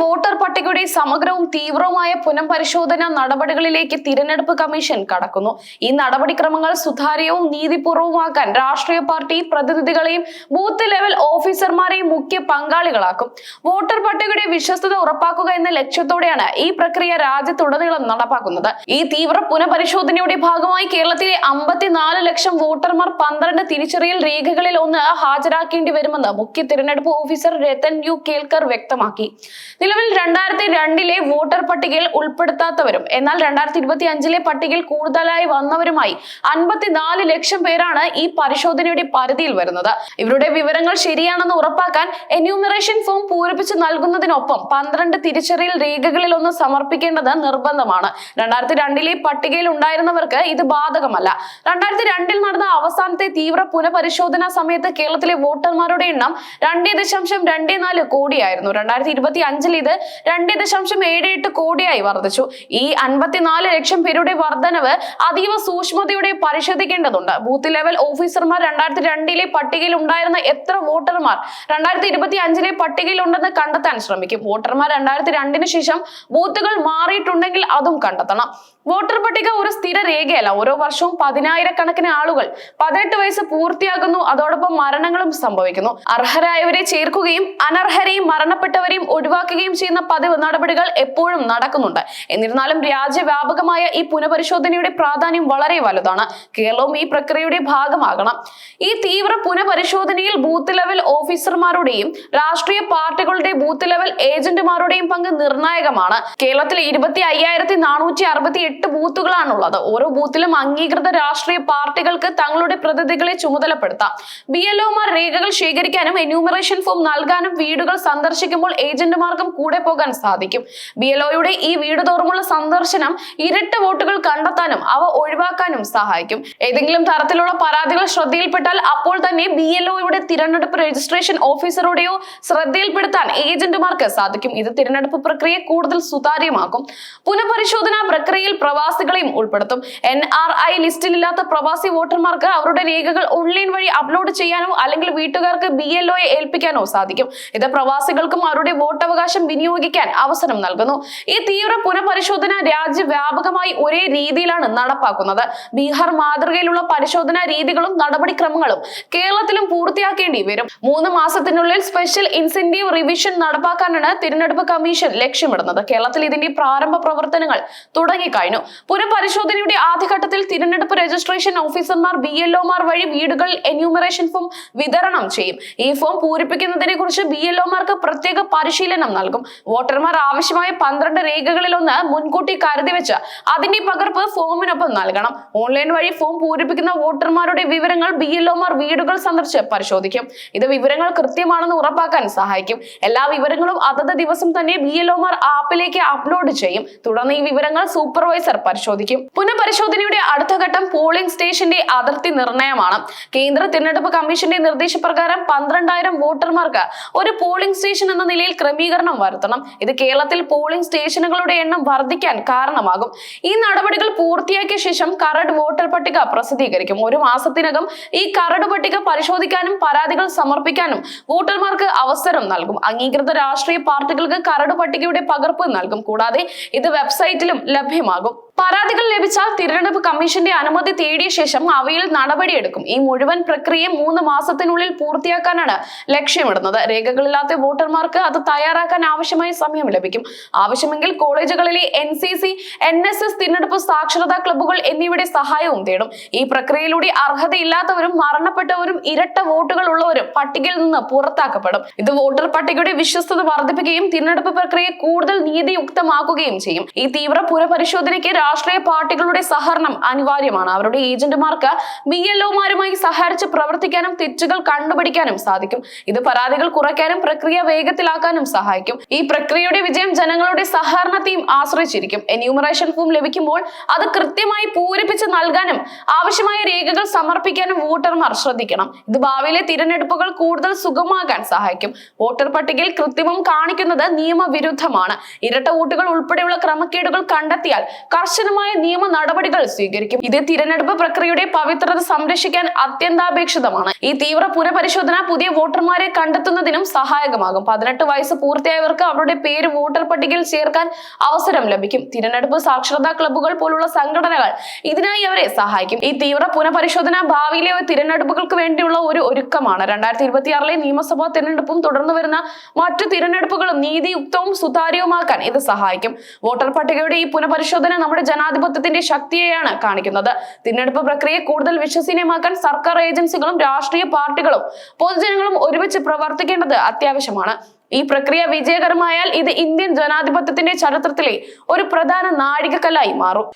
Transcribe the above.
Voter പട്ടികയുടെ സമഗ്രവും തീവ്രവുമായ പുനഃപരിശോധന നടപടികളിലേക്ക് തിരഞ്ഞെടുപ്പ് കമ്മീഷൻ കടക്കുന്നു. ഈ നടപടിക്രമങ്ങൾ സുതാര്യവും നീതിപൂർവവുമാക്കാൻ രാഷ്ട്രീയ പാർട്ടി പ്രതിനിധികളെയും ബൂത്ത് ലെവൽ ഓഫീസർമാരെയും മുഖ്യ പങ്കാളികളാക്കും. വോട്ടർ പട്ടികയുടെ വിശ്വസ്തത ഉറപ്പാക്കുക എന്ന ലക്ഷ്യത്തോടെയാണ് ഈ പ്രക്രിയ രാജ്യത്തുടനീളം നടപ്പാക്കുന്നത്. ഈ തീവ്ര പുനഃപരിശോധനയുടെ ഭാഗമായി കേരളത്തിലെ അമ്പത്തിനാല് ലക്ഷം വോട്ടർമാർ പന്ത്രണ്ട് തിരിച്ചറിയൽ രേഖകളിൽ ഒന്ന് ഹാജരാക്കേണ്ടി വരുമെന്ന് മുഖ്യ തിരഞ്ഞെടുപ്പ് ഓഫീസർ രതൻ യു കേൽക്കർ വ്യക്തമാക്കി. നിലവിൽ രണ്ടായിരത്തി രണ്ടിലെ വോട്ടർ പട്ടികയിൽ ഉൾപ്പെടുത്താത്തവരും എന്നാൽ രണ്ടായിരത്തി ഇരുപത്തി അഞ്ചിലെ പട്ടികയിൽ കൂടുതലായി വന്നവരുമായി അൻപത്തിനാല് ലക്ഷം പേരാണ് ഈ പരിശോധനയുടെ പരിധിയിൽ വരുന്നത്. ഇവരുടെ വിവരങ്ങൾ ശരിയാണെന്ന് ഉറപ്പാക്കാൻ എന്യൂമറേഷൻ ഫോം പൂരിപ്പിച്ച് നൽകുന്നതിനൊപ്പം പന്ത്രണ്ട് തിരിച്ചറിയൽ രേഖകളിൽ ഒന്ന് സമർപ്പിക്കേണ്ടത് നിർബന്ധമാണ്. രണ്ടായിരത്തി രണ്ടിലെ പട്ടികയിൽ ഉണ്ടായിരുന്നവർക്ക് ഇത് ബാധകമല്ല. രണ്ടായിരത്തി രണ്ടിൽ നടന്ന അവസാനത്തെ തീവ്ര പുനഃപരിശോധനാ സമയത്ത് കേരളത്തിലെ വോട്ടർമാരുടെ എണ്ണം രണ്ടേ ദശാംശം രണ്ടേ നാല് കോടിയായിരുന്നു. രണ്ടായിരത്തി ഇരുപത്തി അഞ്ചിൽ ഇത് രണ്ട് ദശാംശം ഏഴ് എട്ട് കോടിയായി വർദ്ധിച്ചു. ഈ അൻപത്തിനാല് ലക്ഷം പേരുടെ വർധനവ് അതീവ സൂക്ഷ്മതയോടെ പരിശോധിക്കേണ്ടതുണ്ട്. ബൂത്ത് ലെവൽ ഓഫീസർമാർ രണ്ടായിരത്തി രണ്ടിലെ പട്ടികയിൽ ഉണ്ടായിരുന്ന എത്ര വോട്ടർമാർ രണ്ടായിരത്തി ഇരുപത്തി അഞ്ചിലെ പട്ടികയിൽ ഉണ്ടെന്ന് കണ്ടെത്താൻ ശ്രമിക്കും. വോട്ടർമാർ രണ്ടായിരത്തി രണ്ടിന് ശേഷം ബൂത്തുകൾ മാറിയിട്ടുണ്ടെങ്കിൽ അതും കണ്ടെത്തണം. വോട്ടർ പട്ടിക ഒരു സ്ഥിര രേഖയല്ല. ഓരോ വർഷവും പതിനായിരക്കണക്കിന് ആളുകൾ പതിനെട്ട് വയസ്സ് പൂർത്തിയാകുന്നു. അതോടൊപ്പം മരണങ്ങളും സംഭവിക്കുന്നു. അർഹരായവരെ ചേർക്കുകയും അനർഹരെയും മരണപ്പെട്ടവരെയും ഒഴിവാക്കുകയും ചെയ്യുന്ന പതിവ് നടപടികൾ എപ്പോഴും നടക്കുന്നുണ്ട്. എന്നിരുന്നാലും രാജ്യവ്യാപകമായ ഈ പുനഃപരിശോധനയുടെ പ്രാധാന്യം വളരെ വലുതാണ്. കേരളവും ഈ പ്രക്രിയയുടെ ഭാഗമാകണം. ഈ തീവ്ര പുനഃപരിശോധനയിൽ ബൂത്ത് ലെവൽ ഓഫീസർമാരുടെയും രാഷ്ട്രീയ പാർട്ടികളുടെ ബൂത്ത് ലെവൽ ഏജന്റുമാരുടെയും പങ്ക് നിർണായകമാണ്. കേരളത്തിൽ ഇരുപത്തി അയ്യായിരത്തി നാനൂറ്റി അറുപത്തി എട്ട് ബൂത്തുകളാണുള്ളത്. ഓരോ ബൂത്തിലും അംഗീകൃത രാഷ്ട്രീയ പാർട്ടികൾക്ക് തങ്ങളുടെ പ്രതിനിധികളെ ചുമതലപ്പെടുത്താം. ബി എൽ ഒമാർ രേഖകൾ ശേഖരിക്കാനും എന്യൂമറേഷൻ ഫോം നൽകാനും വീടുകൾ സന്ദർശിക്കുമ്പോൾ ഏജന്റുമാർക്കും കൂടെ പോകാൻ സാധിക്കും. ബി എൽ ഒയുടെ ഈ വീട് തോറുമുള്ള സന്ദർശനം ഇരട്ട വോട്ടുകൾ കണ്ടെത്താനും അവ ഒഴിവാക്കാനും സഹായിക്കും. ഏതെങ്കിലും തരത്തിലുള്ള പരാതികൾ ശ്രദ്ധയിൽപ്പെട്ടാൽ അപ്പോൾ തന്നെ ബി എൽ ഒയുടെ തിരഞ്ഞെടുപ്പ് രജിസ്ട്രേഷൻ ഓഫീസറുടെയോ ശ്രദ്ധയിൽപ്പെടുത്താൻ ഏജന്റുമാർക്ക് സാധിക്കും. ഇത് തിരഞ്ഞെടുപ്പ് പ്രക്രിയ കൂടുതൽ സുതാര്യമാക്കും. പുനഃപരിശോധനാ പ്രക്രിയയിൽ പ്രവാസികളെയും ഉൾപ്പെടുത്തും. എൻ ആർ ഐ ലിസ്റ്റിലില്ലാത്ത പ്രവാസി വോട്ടർമാർക്ക് അവരുടെ രേഖകൾ ഓൺലൈൻ വഴി അപ്ലോഡ് ചെയ്യാനോ അല്ലെങ്കിൽ വീട്ടുകാർക്ക് ബി എൽ ഒയെ ഏൽപ്പിക്കാനോ സാധിക്കും. ഇത് പ്രവാസികൾക്കും അവരുടെ വോട്ടവകാശം വിനിയോഗിക്കാൻ അവസരം നൽകുന്നു. ഈ തീവ്ര പുനഃപരിശോധന രാജ്യവ്യാപകമായി ഒരേ രീതിയിലാണ് നടപ്പാക്കുന്നത്. ബീഹാർ മാതൃകയിലുള്ള പരിശോധനാ രീതികളും നടപടിക്രമങ്ങളും കേരളത്തിലും പൂർത്തിയാക്കേണ്ടി വരും. മൂന്ന് മാസത്തിനുള്ളിൽ സ്പെഷ്യൽ ഇൻസെന്റീവ് റിവിഷൻ നടപ്പാക്കാനാണ് തിരഞ്ഞെടുപ്പ് കമ്മീഷൻ ലക്ഷ്യമിടുന്നത്. കേരളത്തിൽ ഇതിന്റെ പ്രാരംഭ പ്രവർത്തനങ്ങൾ തുടങ്ങിക്കഴിഞ്ഞു. പുനഃപരിശോധനയുടെ ആദ്യഘട്ടത്തിൽ തിരഞ്ഞെടുപ്പ് രജിസ്ട്രേഷൻ ഓഫീസർമാർ ബി എൽഒമാർ വഴി വീടുകൾ എന്യൂമറേഷൻ ഫോം വിതരണം ചെയ്യും. ഈ ഫോം പൂരിപ്പിക്കുന്നതിനെ കുറിച്ച് ബി എൽ ഒമാർക്ക് പ്രത്യേക പരിശീലനം നൽകും. വോട്ടർമാർ ആവശ്യമായ പന്ത്രണ്ട് രേഖകളിൽ ഒന്ന് മുൻകൂട്ടി കരുതി വെച്ച് അതിന്റെ പകർപ്പ് ഫോമിനൊപ്പം നൽകണം. ഓൺലൈൻ വഴി ഫോം പൂരിപ്പിക്കുന്ന വോട്ടർമാരുടെ വിവരങ്ങൾ ബി എൽ ഒമാർ വീടുകൾ സന്ദർശിച്ച് പരിശോധിക്കും. ഇത് വിവരങ്ങൾ കൃത്യമാണെന്ന് ഉറപ്പാക്കാൻ സഹായിക്കും. എല്ലാ വിവരങ്ങളും അതത് ദിവസം തന്നെ ബി എൽ ഒമാർ ആപ്പിലേക്ക് അപ്ലോഡ് ചെയ്യും. തുടർന്ന് ഈ വിവരങ്ങൾ സൂപ്പർവൈസർ പരിശോധിക്കും. പുനഃപരിശോധനയുടെ അടുത്ത ഘട്ടം പോളിംഗ് സ്റ്റേഷന്റെ അതിർത്തി നിർണയമാണ്. കേന്ദ്ര തിരഞ്ഞെടുപ്പ് കമ്മീഷന്റെ നിർദ്ദേശപ്രകാരം പന്ത്രണ്ടായിരം വോട്ടർമാർക്ക് ഒരു പോളിംഗ് സ്റ്റേഷൻ എന്ന നിലയിൽ ക്രമീകരണം വരുത്തണം. ഇത് കേരളത്തിൽ പോളിംഗ് സ്റ്റേഷനുകളുടെ എണ്ണം വർദ്ധിക്കാൻ കാരണമാകും. ഈ നടപടികൾ പൂർത്തിയാക്കിയ ശേഷം കരട് വോട്ടർ പട്ടിക പ്രസിദ്ധീകരിക്കും. ഒരു മാസത്തിനകം ഈ കരട് പട്ടിക പരിശോധിക്കാനും പരാതികൾ സമർപ്പിക്കാനും വോട്ടർമാർക്ക് അവസരം നൽകും. അംഗീകൃത രാഷ്ട്രീയ പാർട്ടികൾക്ക് കരട് പട്ടികയുടെ പകർപ്പ് നൽകും. കൂടാതെ ഇത് വെബ്സൈറ്റിലും ലഭ്യമാകും. லாபம் പരാതികൾ ലഭിച്ചാൽ തിരഞ്ഞെടുപ്പ് കമ്മീഷന്റെ അനുമതി തേടിയ ശേഷം അവയിൽ നടപടിയെടുക്കും. ഈ മുഴുവൻ പ്രക്രിയയും മൂന്ന് മാസത്തിനുള്ളിൽ പൂർത്തിയാക്കാനാണ് ലക്ഷ്യമിടുന്നത്. രേഖകളില്ലാത്ത വോട്ടർമാർക്ക് അത് തയ്യാറാക്കാൻ ആവശ്യമായ സമയം ലഭിക്കും. ആവശ്യമെങ്കിൽ കോളേജുകളിലെ N C C N S S തിരഞ്ഞെടുപ്പ് സാക്ഷരതാ ക്ലബ്ബുകൾ എന്നിവയുടെ സഹായവും തേടും. ഈ പ്രക്രിയയിലൂടെ അർഹതയില്ലാത്തവരും മരണപ്പെട്ടവരും ഇരട്ട വോട്ടുകൾ ഉള്ളവരും പട്ടികയിൽ നിന്ന് പുറത്താക്കപ്പെടും. ഇത് വോട്ടർ പട്ടികയുടെ വിശ്വസ്തത വർദ്ധിപ്പിക്കുകയും തിരഞ്ഞെടുപ്പ് പ്രക്രിയ കൂടുതൽ നീതിയുക്തമാക്കുകയും ചെയ്യും. ഈ തീവ്ര പുനഃപരിശോധനയ്ക്ക് രാഷ്ട്രീയ പാർട്ടികളുടെ സഹകരണം അനിവാര്യമാണ്. അവരുടെ ഏജന്റുമാർക്ക് ബി എൽ ഒമാരുമായി സഹകരിച്ച് പ്രവർത്തിക്കാനും തെറ്റുകൾ കണ്ടുപിടിക്കാനും സാധിക്കും. ഇത് പരാതികൾ കുറയ്ക്കാനും പ്രക്രിയ വേഗത്തിലാക്കാനും സഹായിക്കും. ഈ പ്രക്രിയയുടെ വിജയം ജനങ്ങളുടെ സഹകരണത്തെയും ആശ്രയിച്ചിരിക്കും. എന്യൂമറേഷൻ ഫോം ലഭിക്കുമ്പോൾ അത് കൃത്യമായി പൂരിപ്പിച്ച് നൽകാനും ആവശ്യമായ രേഖകൾ സമർപ്പിക്കാനും വോട്ടർമാർ ശ്രദ്ധിക്കണം. ഇത് ഭാവിയിലെ തിരഞ്ഞെടുപ്പുകൾ കൂടുതൽ സുഗമമാകാൻ സഹായിക്കും. വോട്ടർ പട്ടികയിൽ കൃത്രിമം കാണിക്കുന്നത് നിയമവിരുദ്ധമാണ്. ഇരട്ട വോട്ടുകൾ ഉൾപ്പെടെയുള്ള ക്രമക്കേടുകൾ കണ്ടെത്തിയാൽ കർശന കർശനമായ നിയമ നടപടികൾ സ്വീകരിക്കും. ഇത് തിരഞ്ഞെടുപ്പ് പ്രക്രിയയുടെ പവിത്രത സംരക്ഷിക്കാൻ അത്യന്താപേക്ഷിതമാണ്. ഈ തീവ്ര പുനഃപരിശോധന പുതിയ വോട്ടർമാരെ കണ്ടെത്തുന്നതിനും സഹായകമാകും. പതിനെട്ട് വയസ്സ് പൂർത്തിയായവർക്ക് അവരുടെ പേര് വോട്ടർ പട്ടികയിൽ ചേർക്കാൻ അവസരം ലഭിക്കും. തിരഞ്ഞെടുപ്പ് സാക്ഷരതാ ക്ലബ്ബുകൾ പോലുള്ള സംഘടനകൾ ഇതിനായി അവരെ സഹായിക്കും. ഈ തീവ്ര പുനഃപരിശോധന ഭാവിയിലെ തിരഞ്ഞെടുപ്പുകൾക്ക് വേണ്ടിയുള്ള ഒരു ഒരുക്കമാണ്. രണ്ടായിരത്തി ഇരുപത്തിയാറിലെ നിയമസഭാ തിരഞ്ഞെടുപ്പും തുടർന്ന് വരുന്ന മറ്റു തിരഞ്ഞെടുപ്പുകളും നീതിയുക്തവും സുതാര്യവുമാക്കാൻ ഇത് സഹായിക്കും. വോട്ടർ പട്ടികയുടെ ഈ പുനഃപരിശോധന നമ്മുടെ ജനാധിപത്യത്തിന്റെ ശക്തിയെയാണ് കാണിക്കുന്നത്. തിരഞ്ഞെടുപ്പ് പ്രക്രിയയെ കൂടുതൽ വിശ്വസനീയമാക്കാൻ സർക്കാർ ഏജൻസികളും രാഷ്ട്രീയ പാർട്ടികളും പൊതുജനങ്ങളും ഒരുമിച്ച് പ്രവർത്തിക്കേണ്ടത് അത്യാവശ്യമാണ്. ഈ പ്രക്രിയ വിജയകരമായാൽ ഇത് ഇന്ത്യൻ ജനാധിപത്യത്തിന്റെ ചരിത്രത്തിലെ ഒരു പ്രധാന നാഴികക്കല്ലായി മാറും.